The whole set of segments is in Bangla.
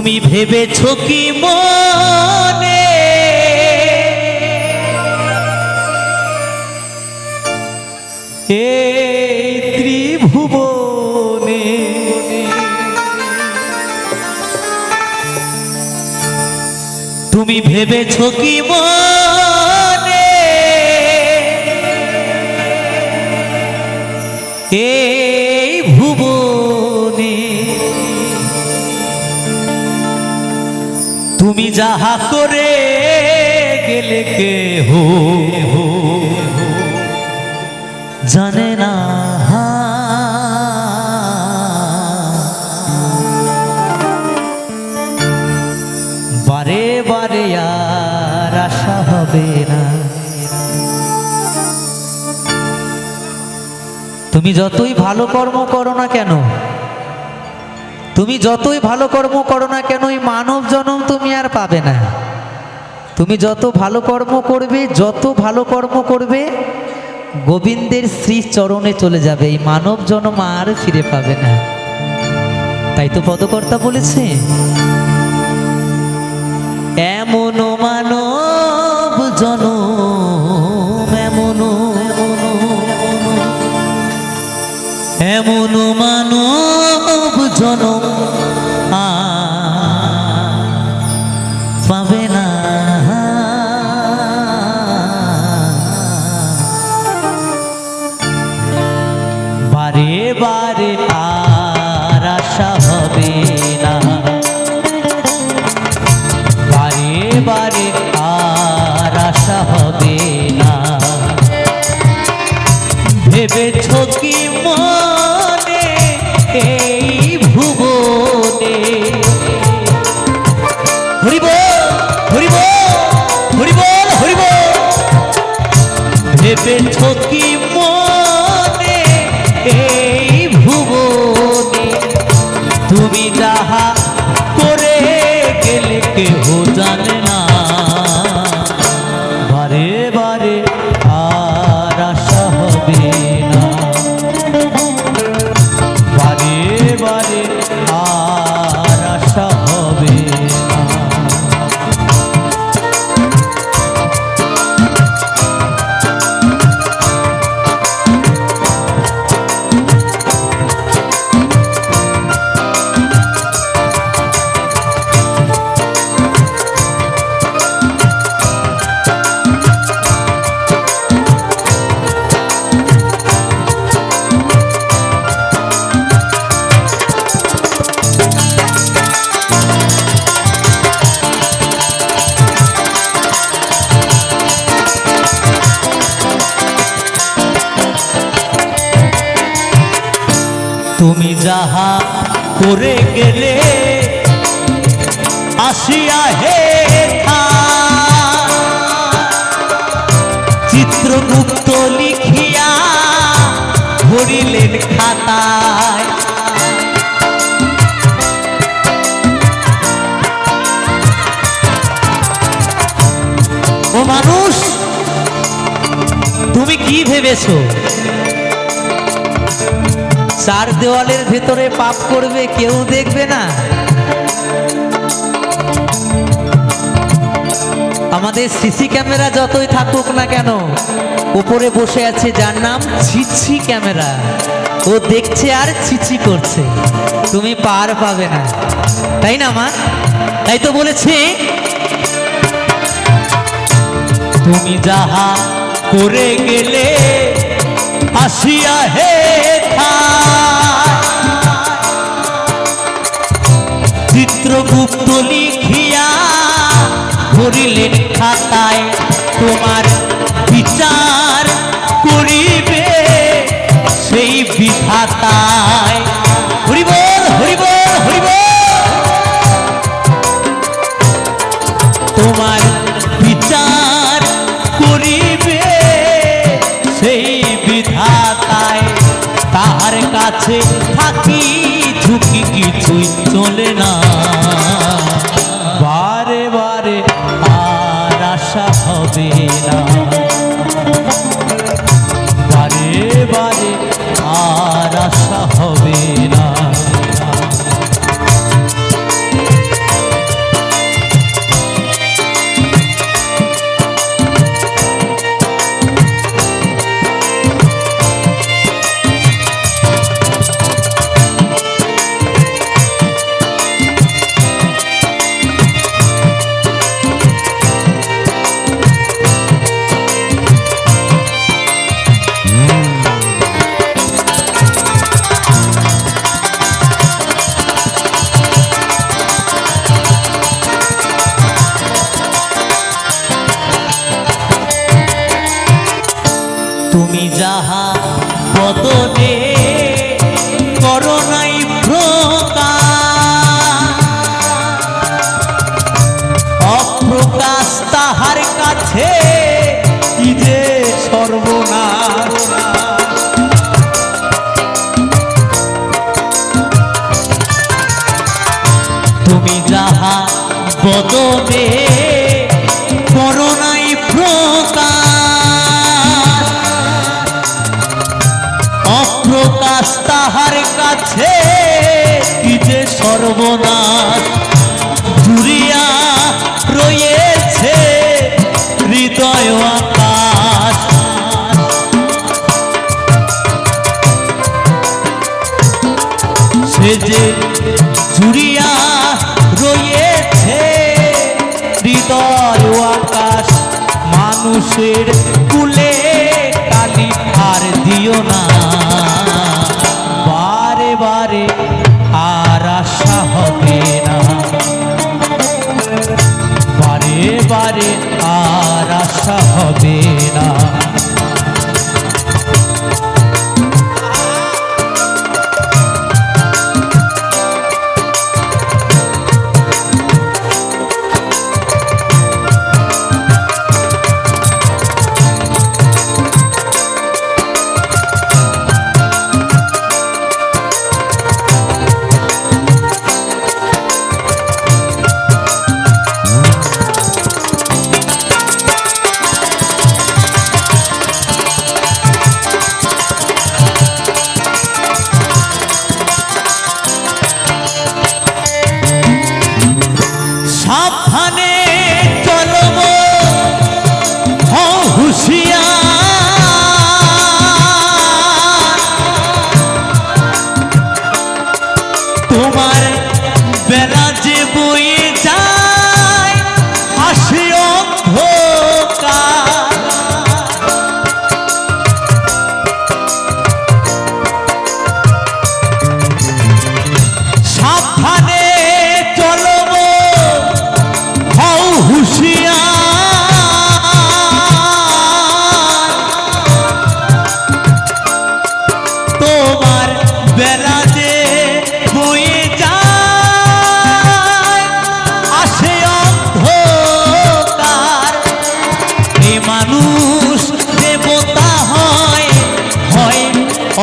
তুমি ভেবেছ কি মনে? এই ত্রিভুবনে তুমি ভেবেছ কি মনে? এই তুমি যাহা করে গেলে কে হো জানে না বারে বারে আর আশা হবে না। তুমি যতই ভালো কর্ম করো না কেন তুমি যতই ভালো কর্ম করো না কেন এই মানব জনম তুমি আর পাবে না তুমি যত ভালো কর্ম করবে যত ভালো কর্ম করবে গোবিন্দের শ্রী চরণে চলে যাবে এই মানব জনম আর ফিরে পাবে না তাই তো পদকর্তা বলেছে এমন মানব জনম এমন এমন মানব বারে বারে আর আশা হবে না। বারে বারে আর আশা হবে না। ভেবেছ কি মনে এই ভুবনে? হরিব হরিব হরিব হরিব ভেবেছ তুমি যাহা করে গেলে, আসিয়া হে চিত্রগুপ্ত লিখিয়া ভরিলেন খাতায়। ও মানুষ, তুমি কি ভেবেছো? চার দেওয়ালের ভেতরে পাপ করবে, কেউ দেখবে না। আমাদের সিসি ক্যামেরা যতই থাকুক না কেন, উপরে বসে আছে যার নাম ছিছি ক্যামেরা। ও দেখছে আর ছিছি করছে। তুমি পার পাবে না। তাই না, মা? তাই তো বলেছে। তুমি যাহা করে গেলে আসিয়া হে চিত্রগুপ্ত লিখিয়া ভরিলেন খাতায়, তোমার বিচার করিবে সেই বিধাতায়। হরিবল হরিবল হরিবল। তোমার কাছে থাকি, ঝুঁকি কিছুই চলে না। বারে বারে আর আশা হবে না। বারে বারে আর আশা হবে না। বদনে করোনাই প্রকাশ অপ্রকাশ তাহার কাছে সর্বনাশ। জুড়িয়া রয়েছে হৃদয় আকাশ। সে যে জুড়িয়া রয়েছে হৃদয় আকাশ মানুষের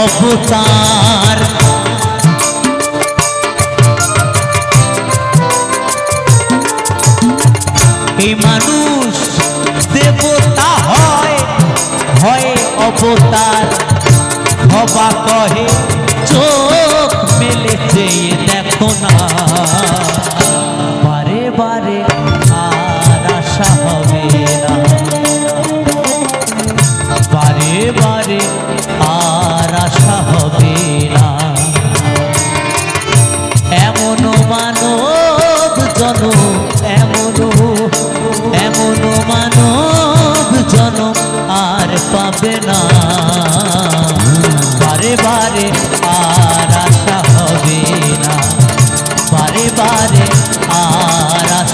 অবতার। এই মানুষ দেবতা হয় হয় অবতার। হবা কহে, চোখ মেলে চেয়ে দেখো না। বারে বারে